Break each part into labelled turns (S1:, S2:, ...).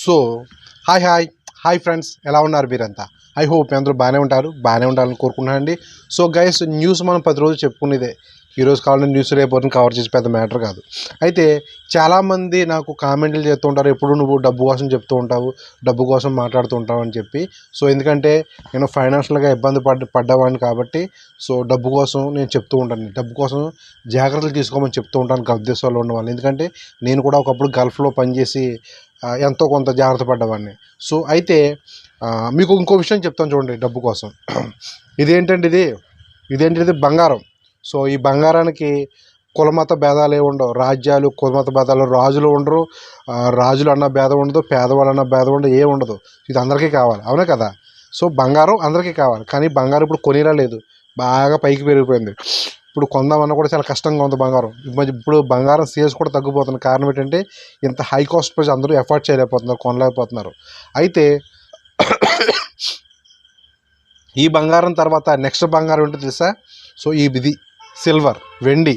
S1: So hi hi hi friends ఎలా ఉన్నారు మీరంతా? ఐ హోప్ మీ అందరూ బాగానే ఉంటారు బాగానే ఉండాలని కోరుకుంటున్నానండి. సో గైస్ న్యూస్ మనం పది రోజులు చెప్పుకునేదే. ఈరోజు కావాలంటే న్యూస్ రేపు కవర్ చేసి పెద్ద మ్యాటర్ కాదు. అయితే చాలామంది నాకు కామెంట్లు చేస్తూ ఉంటారు ఎప్పుడు నువ్వు డబ్బు కోసం చెప్తూ ఉంటావు డబ్బు కోసం మాట్లాడుతూ ఉంటావు అని చెప్పి. సో ఎందుకంటే నేను ఫైనాన్షియల్గా ఇబ్బంది పడ్డ పడ్డవాడిని కాబట్టి సో డబ్బు కోసం నేను చెప్తూ ఉంటాను. డబ్బు కోసం జాగ్రత్తలు తీసుకోమని చెప్తూ ఉంటాను గల్ఫ్ దేశాల్లో ఉన్న వాళ్ళు ఎందుకంటే నేను కూడా ఒకప్పుడు గల్ఫ్లో పనిచేసి ఎంతో కొంత జాగ్రత్త పడ్డవాడిని. సో అయితే మీకు ఇంకో విషయం చెప్తాను చూడండి డబ్బు కోసం. ఇదేంటండి ఇది? ఇదేంటిది బంగారం. సో ఈ బంగారానికి కులమత భేదాలు ఏమి ఉండవు. రాజ్యాలు కులమత భేదాలు రాజులు ఉండరు. రాజులు అన్న భేదం ఉండదు పేదవాళ్ళు అన్న భేదం ఉండదు ఏ ఉండదు. ఇది అందరికీ కావాలి. అవునే కదా? సో బంగారం అందరికీ కావాలి. కానీ బంగారం ఇప్పుడు కొనిరా లేదు. బాగా పైకి పెరిగిపోయింది. ఇప్పుడు కొందామన్నా కూడా చాలా కష్టంగా ఉంది బంగారం. ఈ మధ్య ఇప్పుడు బంగారం సేల్స్ కూడా తగ్గిపోతుంది కారణం ఏంటంటే ఇంత హై కాస్ట్ ప్రైస్ అందరూ ఎఫర్ట్ చేయలేకపోతున్నారు కొనలేకపోతున్నారు. అయితే ఈ బంగారం తర్వాత నెక్స్ట్ బంగారం ఏంటో తెలుసా? సో ఈ ఇది సిల్వర్ వెండి.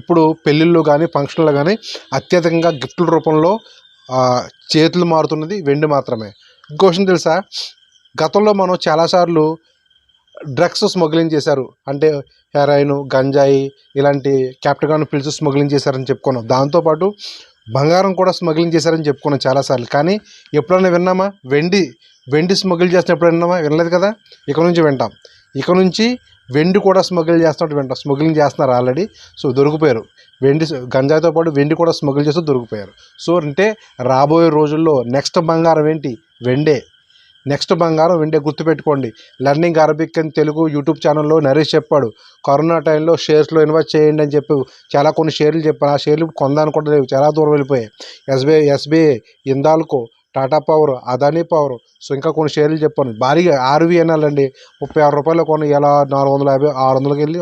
S1: ఇప్పుడు పెళ్ళిళ్ళు కానీ ఫంక్షన్లు కానీ అత్యధికంగా గిఫ్ట్ల రూపంలో చేతులు మారుతున్నది వెండి మాత్రమే. ఇంకో విషయం తెలుసా? గతంలో మనం చాలాసార్లు డ్రగ్స్ స్మగ్లింగ్ చేశారు. అంటే హెరాయిన్ గంజాయి ఇలాంటి క్యాప్టగాన్ పిల్స్ స్మగ్లింగ్ చేశారని చెప్పుకున్నాం. దాంతోపాటు బంగారం కూడా స్మగ్లింగ్ చేశారని చెప్పుకున్నాం చాలాసార్లు. కానీ ఎప్పుడైనా విన్నామా? వెండి వెండి స్మగ్లింగ్ చేసినప్పుడు విన్నామా? వినలేదు కదా? ఇక నుంచి వింటాం. ఇక నుంచి వెండి కూడా స్మగ్లింగ్ చేస్తున్నట్టు వింటాం. స్మగ్లింగ్ చేస్తున్నారు ఆల్రెడీ. సో దొరికిపోయారు. వెండి గంజాయితో పాటు వెండి కూడా స్మగ్లింగ్ చేస్తూ దొరికిపోయారు. సో అంటే రాబోయే రోజుల్లో నెక్స్ట్ బంగారం ఏంటి? వెండే. నెక్స్ట్ బంగారం వెంటే గుర్తుపెట్టుకోండి. లర్నింగ్ అరబిక్ అని తెలుగు యూట్యూబ్ ఛానల్లో నరేష్ చెప్పాడు. కరోనా టైంలో షేర్స్లో ఇన్వెస్ట్ చేయండి అని చెప్పి చాలా కొన్ని షేర్లు చెప్పాను. ఆ షేర్లు కొందాను కూడా లేవు చాలా దూరం వెళ్ళిపోయాయి. SBI SBI Hindalco Tata power Adani power. So ఇంకా కొన్ని షేర్లు చెప్పాను. భారీగా ఆర్వీఎన్ఎల్ అండి ముప్పై ఆరు రూపాయలు కొన్ని ఎలా నాలుగు వందల యాభై ఆరు వందలకి వెళ్ళి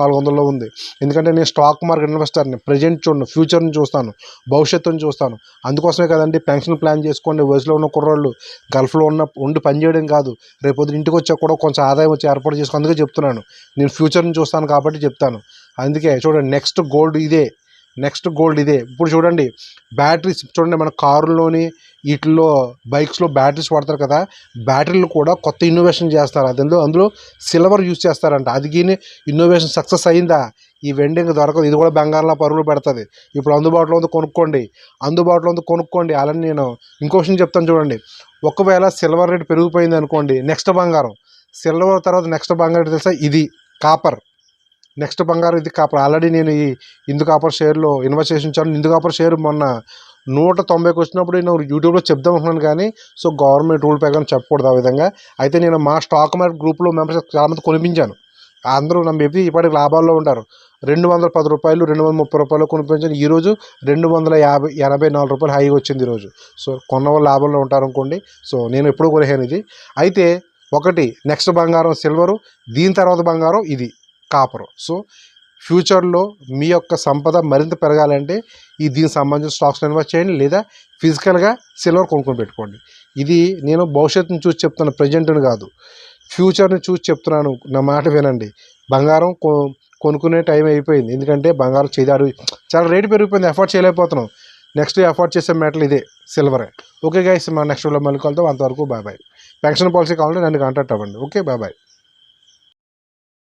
S1: నాలుగు వందల్లో ఉంది. ఎందుకంటే నేను స్టాక్ మార్కెట్ ఇన్వెస్టర్ని ప్రజెంట్ చూడను ఫ్యూచర్ని చూస్తాను భవిష్యత్తుని చూస్తాను. అందుకోసమే కదండి పెన్షన్ ప్లాన్ చేసుకోండి వయసులో ఉన్న కుర్రోళ్ళు గల్ఫ్లో ఉన్న ఉండి పని చేయడం కాదు. రేపు ఇంటికి వచ్చాక కూడా కొంచెం ఆదాయం వచ్చి ఏర్పాటు చేసుకో అందుకే చెప్తున్నాను. నేను ఫ్యూచర్ని చూస్తాను కాబట్టి చెప్తాను. అందుకే చూడండి నెక్స్ట్ గోల్డ్ ఇదే. నెక్స్ట్ గోల్డ్ ఇదే. ఇప్పుడు చూడండి బ్యాటరీస్ చూడండి మన కారుల్లోని వీటిల్లో బైక్స్లో బ్యాటరీస్ వాడతారు కదా బ్యాటరీలు కూడా కొత్త ఇన్నోవేషన్ చేస్తారు. అది అందులో అందులో సిల్వర్ యూజ్ చేస్తారంట. అది ఇన్నోవేషన్ సక్సెస్ అయిందా? ఈ వెండింగ్ దొరకదు. ఇది కూడా బంగారంలో పరుగులు పెడుతుంది. ఇప్పుడు అందుబాటులో ఉంది కొనుక్కోండి. అందుబాటులో ఉంది కొనుక్కోండి. అలానే నేను ఇంకో విషయం చెప్తాను చూడండి. ఒకవేళ సిల్వర్ రేట్ పెరిగిపోయింది అనుకోండి నెక్స్ట్ బంగారం. సిల్వర్ తర్వాత నెక్స్ట్ బంగారం తెలుసా? ఇది కాపర్. నెక్స్ట్ బంగారం ఇది కాపర్. ఆల్రెడీ నేను ఈ ఇందు కాపర్ షేర్లో ఇన్వెస్ట్ చేసి ఉంచాను. ఇందు కాపర్ షేర్ మొన్న నూట తొంభైకి వచ్చినప్పుడు నేను యూట్యూబ్లో చెప్దాం అనుకున్నాను కానీ సో గవర్నమెంట్ రూల్ ప్రకారం చెప్పకూడదు ఆ విధంగా. అయితే నేను మా స్టాక్ మార్కెట్ గ్రూప్లో మెంబర్స్ చాలామంది కొనిపించాను. అందరూ నా మేబీ ఇప్పటికి లాభాల్లో ఉంటారు. రెండు వందల పది రూపాయలు రెండు వందల ముప్పై రూపాయలు కొనిపించాను. ఈరోజు రెండు వందల యాభై ఎనభై నాలుగు రూపాయలు హైగా వచ్చింది ఈరోజు సో కొన్న వాళ్ళు లాభంలో ఉంటారు అనుకోండి సో నేను ఎప్పుడు కొనేసాను ఇది. అయితే ఒకటి నెక్స్ట్ బంగారం సిల్వరు దీని తర్వాత బంగారం ఇది. కాపరు. సో ఫ్యూచర్లో మీ యొక్క సంపద మరింత పెరగాలంటే ఈ దీనికి సంబంధించిన స్టాక్స్ ఇన్వెస్ట్ చేయండి లేదా ఫిజికల్గా సిల్వర్ కొనుక్కొని పెట్టుకోండి. ఇది నేను భవిష్యత్తుని చూసి చెప్తున్న ప్రజెంట్ని కాదు. ఫ్యూచర్ని చూసి చెప్తున్నాను. నా మాట వినండి. బంగారం కొ కొనుక్కునే టైం అయిపోయింది. ఎందుకంటే బంగారం చేదారు చాలా రేటు పెరిగిపోయింది. ఎఫర్ట్ చేయలేకపోతున్నాం. నెక్స్ట్ ఎఫర్ట్ చేసే మెటల్ ఇదే సిల్వరే. ఓకే గైస్ మా నెక్స్ట్ మళ్ళీ కలుద్దాం. అంతవరకు బాయ్ బాయ్. పెన్షన్ పాలసీ కావాలంటే నన్ను కాంటాక్ట్ అవ్వండి. Okay bye bye.